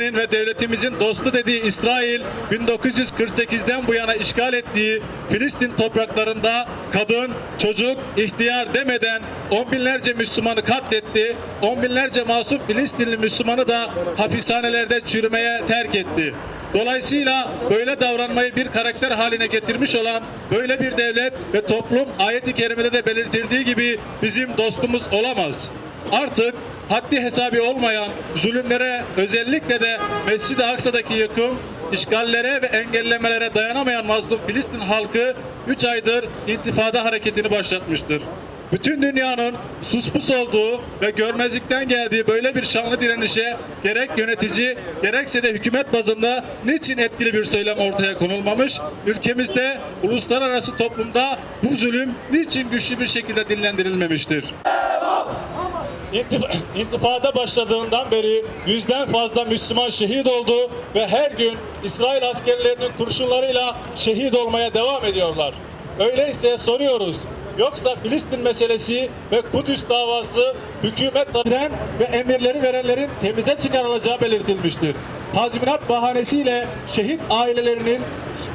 ve devletimizin dostu dediği İsrail 1948'den bu yana işgal ettiği Filistin topraklarında kadın, çocuk, ihtiyar demeden on binlerce Müslümanı katletti. On binlerce masum Filistinli Müslümanı da hapishanelerde çürümeye terk etti. Dolayısıyla böyle davranmayı bir karakter haline getirmiş olan böyle bir devlet ve toplum ayet-i kerimede de belirtildiği gibi bizim dostumuz olamaz. Artık haddi hesabı olmayan zulümlere özellikle de Mescid-i Aksa'daki yıkım, işgallere ve engellemelere dayanamayan mazlum Filistin halkı 3 aydır intifada hareketini başlatmıştır. Bütün dünyanın suspus olduğu ve görmezlikten geldiği böyle bir şanlı direnişe gerek yönetici gerekse de hükümet bazında niçin etkili bir söylem ortaya konulmamış? Ülkemizde uluslararası toplumda bu zulüm niçin güçlü bir şekilde dillendirilmemiştir? İntif- İntifada başladığından beri yüzden fazla Müslüman şehit oldu ve her gün İsrail askerlerinin kurşunlarıyla şehit olmaya devam ediyorlar. Öyleyse soruyoruz. Yoksa Filistin meselesi ve Kudüs davası hükümet diren ve emirleri verenlerin temize çıkarılacağı belirtilmiştir. Tazminat bahanesiyle şehit ailelerinin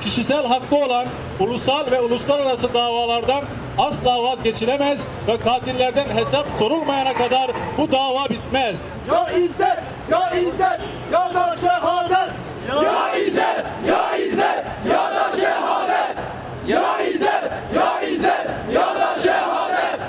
kişisel hakkı olan ulusal ve uluslararası davalardan asla vazgeçilemez ve katillerden hesap sorulmayana kadar bu dava bitmez. Ya İzzet, ya İzzet, ya da şehadet. Ya İzzet, ya İzzet, ya da şehadet. Ya İzzet, ya İzzet, ya da şehadet.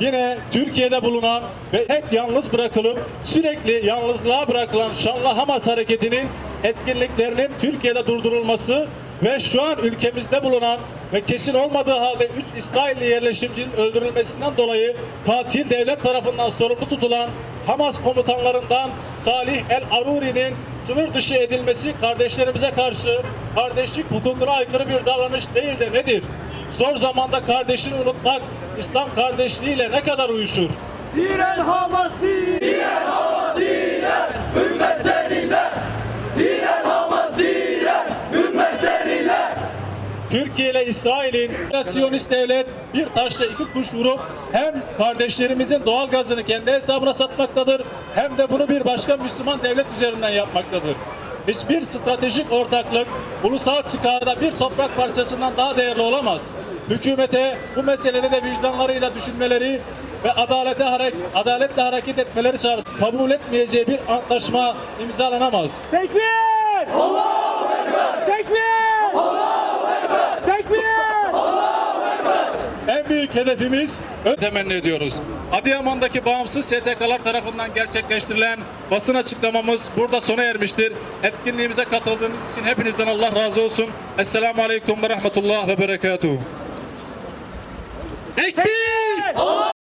Yine Türkiye'de bulunan ve hep yalnız bırakılıp sürekli yalnızlığa bırakılan şanlı Hamas hareketinin etkinliklerinin Türkiye'de durdurulması ve şu an ülkemizde bulunan ve kesin olmadığı halde 3 İsrailli yerleşimcinin öldürülmesinden dolayı katil devlet tarafından sorumlu tutulan Hamas komutanlarından Salih El Aruri'nin sınır dışı edilmesi kardeşlerimize karşı kardeşlik hukukuna aykırı bir davranış değil de nedir? Zor zamanda kardeşini unutmak İslam kardeşliğiyle ne kadar uyuşur? Diren Hamas diren. Diren Hamas diren. Ümmet seninle. Diren Hamas diren. Ümmet seninle. Türkiye ile İsrail'in Siyonist devlet bir taşla iki kuş vurup hem kardeşlerimizin doğal gazını kendi hesabına satmaktadır hem de bunu bir başka Müslüman devlet üzerinden yapmaktadır. Hiçbir stratejik ortaklık ulusal çıkarda bir toprak parçasından daha değerli olamaz. Hükümete bu meselede de vicdanlarıyla düşünmeleri ve adalete hareket, adaletle hareket etmeleri çağrısı kabul etmeyeceği bir antlaşma imzalanamaz. Tekbir! Allahu Ekber! Tekbir! Allahu Ekber! Tekbir! En büyük hedefimiz temenni ediyoruz. Adıyaman'daki bağımsız STK'lar tarafından gerçekleştirilen basın açıklamamız burada sona ermiştir. Etkinliğimize katıldığınız için hepinizden Allah razı olsun. Esselamu Aleyküm ve Rahmetullah ve Berekatuhu. Tekbir!